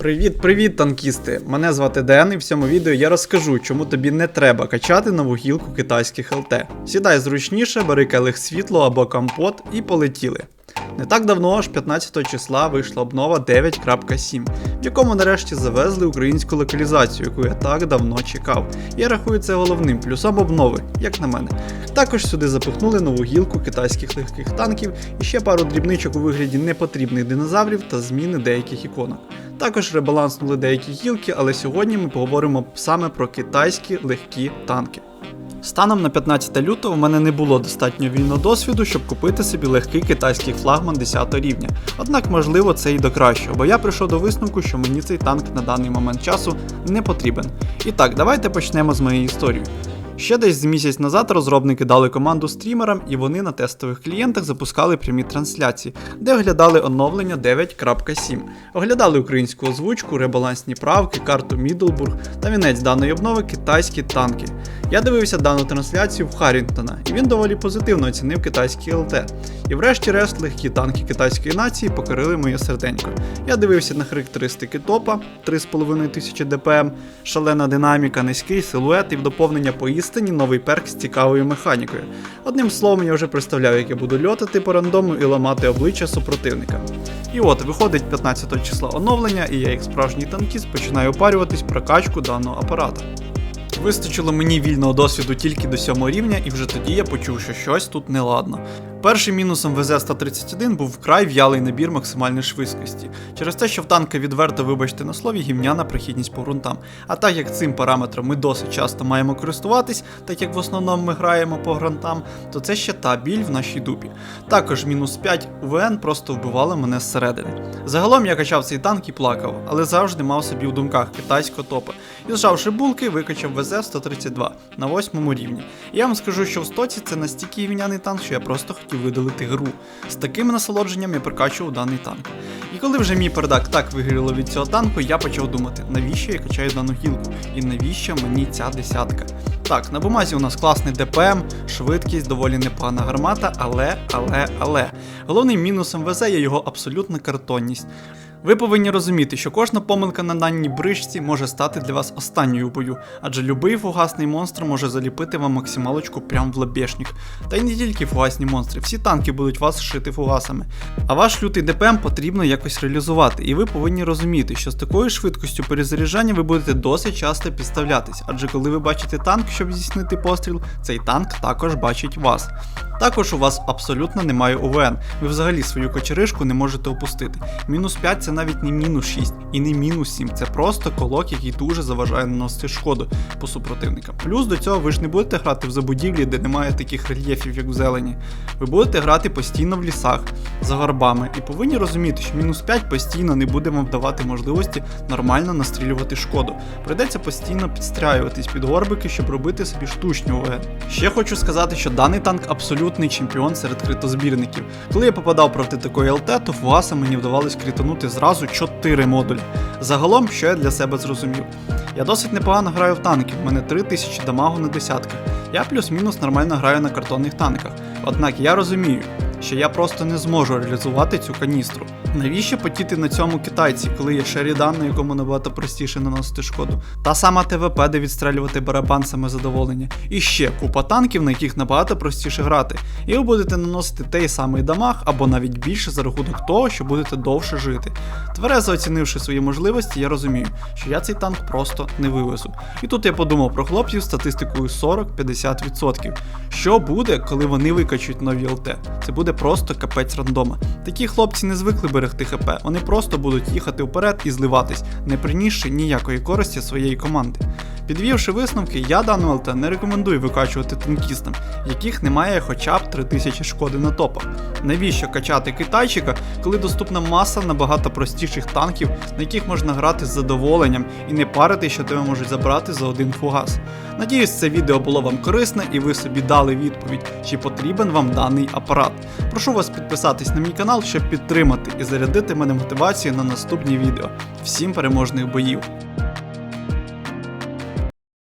Привіт-привіт, танкісти! Мене звати Ден, і в цьому відео я розкажу, чому тобі не треба качати нову гілку китайських ЛТ. Сідай зручніше, бери келих світло або компот і полетіли. Не так давно, аж 15 числа, вийшла обнова 9.7, в якому нарешті завезли українську локалізацію, яку я так давно чекав. Я рахую це головним плюсом обнови, як на мене. Також сюди запихнули нову гілку китайських легких танків і ще пару дрібничок у вигляді непотрібних динозаврів та зміни деяких іконок. Також ребаланснули деякі гілки, але сьогодні ми поговоримо саме про китайські легкі танки. Станом на 15 лютого в мене не було достатньо вільного досвіду, щоб купити собі легкий китайський флагман 10 рівня. Однак, можливо, це і до кращого, бо я прийшов до висновку, що мені цей танк на даний момент часу не потрібен. І так, давайте почнемо з моєї історії. Ще десь з місяць назад розробники дали команду стрімерам, і вони на тестових клієнтах запускали прямі трансляції, де оглядали оновлення 9.7, оглядали українську озвучку, ребалансні правки, карту Мідлбург та вінець даної обнови китайські танки. Я дивився дану трансляцію в Харрінгтона, і він доволі позитивно оцінив китайські ЛТ. І врешті-решт легкі танки китайської нації покорили моє серденько. Я дивився на характеристики топа 3500 ДПМ, шалена динаміка, низький силует і в доповнення поістині новий перк з цікавою механікою. Одним словом, я вже представляв, як я буду льотати по рандому і ламати обличчя супротивника. І от виходить 15 числа оновлення, і я, як справжній танкіст, починаю опарюватись про качку даного апарата. Вистачило мені вільного досвіду тільки до сьомого рівня, і вже тоді я почув, що щось тут неладно. Першим мінусом ВЗ-131 був вкрай в'ялий набір максимальної швидкості, через те, що в танка відверто, вибачте на слові, гімняна прохідність по ґрунтам. А так як цим параметром ми досить часто маємо користуватись, так як в основному ми граємо по ґрунтам, то це ще та біль в нашій дупі. Також мінус 5 УВН просто вбивало мене зсередини. Загалом я качав цей танк і плакав, але завжди мав собі в думках китайського топа. І зжавши булки, викачав ВЗ-132 на 8 рівні. І я вам скажу, що в стоці це настільки гівняний танк, що я просто видалити гру. З таким насолодженням я прокачував даний танк. І коли вже мій пердак так вигріло від цього танку, я почав думати, навіщо я качаю дану гілку і навіщо мені ця десятка. Так, на бумазі у нас класний ДПМ, швидкість, доволі непогана гармата, але, але, але. Головним мінусом ВЗ є його абсолютна картонність. Ви повинні розуміти, що кожна помилка на даній бричці може стати для вас останньою бою, адже любий фугасний монстр може заліпити вам максималочку прямо в лобешник. Та й не тільки фугасні монстри, всі танки будуть вас шити фугасами. А ваш лютий ДПМ потрібно якось реалізувати, і ви повинні розуміти, що з такою швидкістю перезаряджання ви будете досить часто підставлятись, адже коли ви бачите танк, щоб здійснити постріл, цей танк також бачить вас. Також у вас абсолютно немає ОВН, ви взагалі свою кочеришку не можете опустити. Мінус 5 це навіть не мінус 6 і не мінус 7, це просто колок, який дуже заважає наносити шкоду по супротивникам. Плюс до цього ви ж не будете грати в забудівлі, де немає таких рельєфів, як в зелені. Ви будете грати постійно в лісах, за горбами, і повинні розуміти, що мінус 5 постійно не буде вам давати можливості нормально настрілювати шкоду. Прийдеться постійно підстраюватись під горбики, щоб робити собі штучні ОВН. Ще хочу сказати, що даний танк абсолютний чемпіон серед критозбірників. Коли я попадав проти такої ЛТ, то фугаса мені вдавалось кританути зразу 4 модулі. Загалом, що я для себе зрозумів. Я досить непогано граю в танки, в мене 3000 дамагу на десятках. Я плюс-мінус нормально граю на картонних танках. Однак я розумію, що я просто не зможу реалізувати цю каністру. Навіщо потіти на цьому китайці, коли є Шерідан, на якому набагато простіше наносити шкоду? Та сама ТВП, де відстрелювати барабан саме задоволення. І ще купа танків, на яких набагато простіше грати. І ви будете наносити той самий дамаг або навіть більше за рахунок того, що будете довше жити. Тверезо оцінивши свої можливості, я розумію, що я цей танк просто не вивезу. І тут я подумав про хлопців статистикою 40-50%. Що буде, коли вони викачують нові ЛТ? Це буде просто капець рандома. Такі хлопці не звикли берегти ХП, вони просто будуть їхати вперед і зливатись, не принісши ніякої користі своєї команди. Підвівши висновки, я дану ЛТ не рекомендую викачувати танкістам, яких немає хоча б 3000 шкоди на топах. Навіщо качати китайчика, коли доступна маса набагато простіших танків, на яких можна грати з задоволенням і не парити, що тебе можуть забрати за один фугас. Надіюсь, це відео було вам корисне і ви собі дали відповідь, чи потрібен вам даний апарат. Прошу вас підписатись на мій канал, щоб підтримати і зарядити мене мотивацією на наступні відео. Всім переможних боїв!